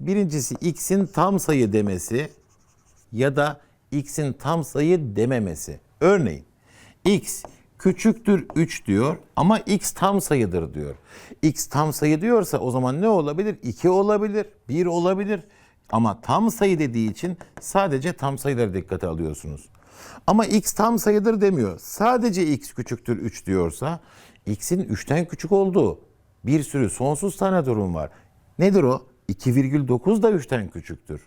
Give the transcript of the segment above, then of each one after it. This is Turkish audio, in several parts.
birincisi x'in tam sayı demesi ya da x'in tam sayı dememesi. Örneğin x küçüktür 3 diyor ama x tam sayıdır diyor. x tam sayı diyorsa o zaman ne olabilir? 2 olabilir, 1 olabilir. Ama tam sayı dediği için sadece tam sayıları dikkate alıyorsunuz. Ama x tam sayıdır demiyor. Sadece x küçüktür 3 diyorsa x'in 3'ten küçük olduğu bir sürü sonsuz tane durum var. Nedir o? 2,9 da 3'ten küçüktür.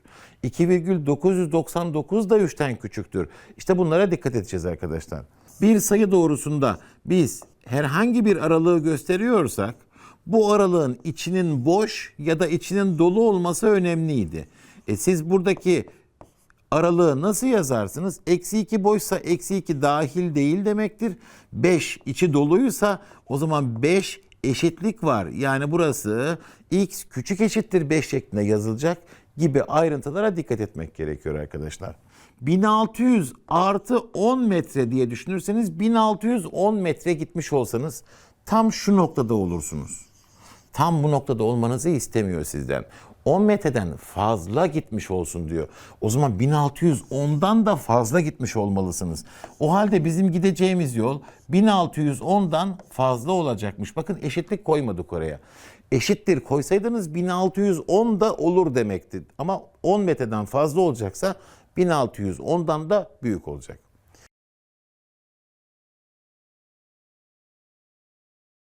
2,999 da 3'ten küçüktür. İşte bunlara dikkat edeceğiz arkadaşlar. Bir sayı doğrusunda biz herhangi bir aralığı gösteriyorsak bu aralığın içinin boş ya da içinin dolu olması önemliydi. E siz buradaki aralığı nasıl yazarsınız? Eksi 2 boşsa eksi 2 dahil değil demektir. 5 içi doluysa o zaman 5 eşitlik var. Yani burası x küçük eşittir 5 şeklinde yazılacak gibi ayrıntılara dikkat etmek gerekiyor arkadaşlar. 1600 artı 10 metre diye düşünürseniz 1610 metre gitmiş olsanız tam şu noktada olursunuz tam bu noktada olmanızı istemiyor sizden. 10 metreden fazla gitmiş olsun diyor. O zaman 1610'dan da fazla gitmiş olmalısınız. O halde bizim gideceğimiz yol 1610'dan fazla olacakmış. Bakın eşitlik koymadık oraya. Eşittir koysaydınız 1610 da olur demekti. Ama 10 metreden fazla olacaksa 1610'dan da büyük olacak.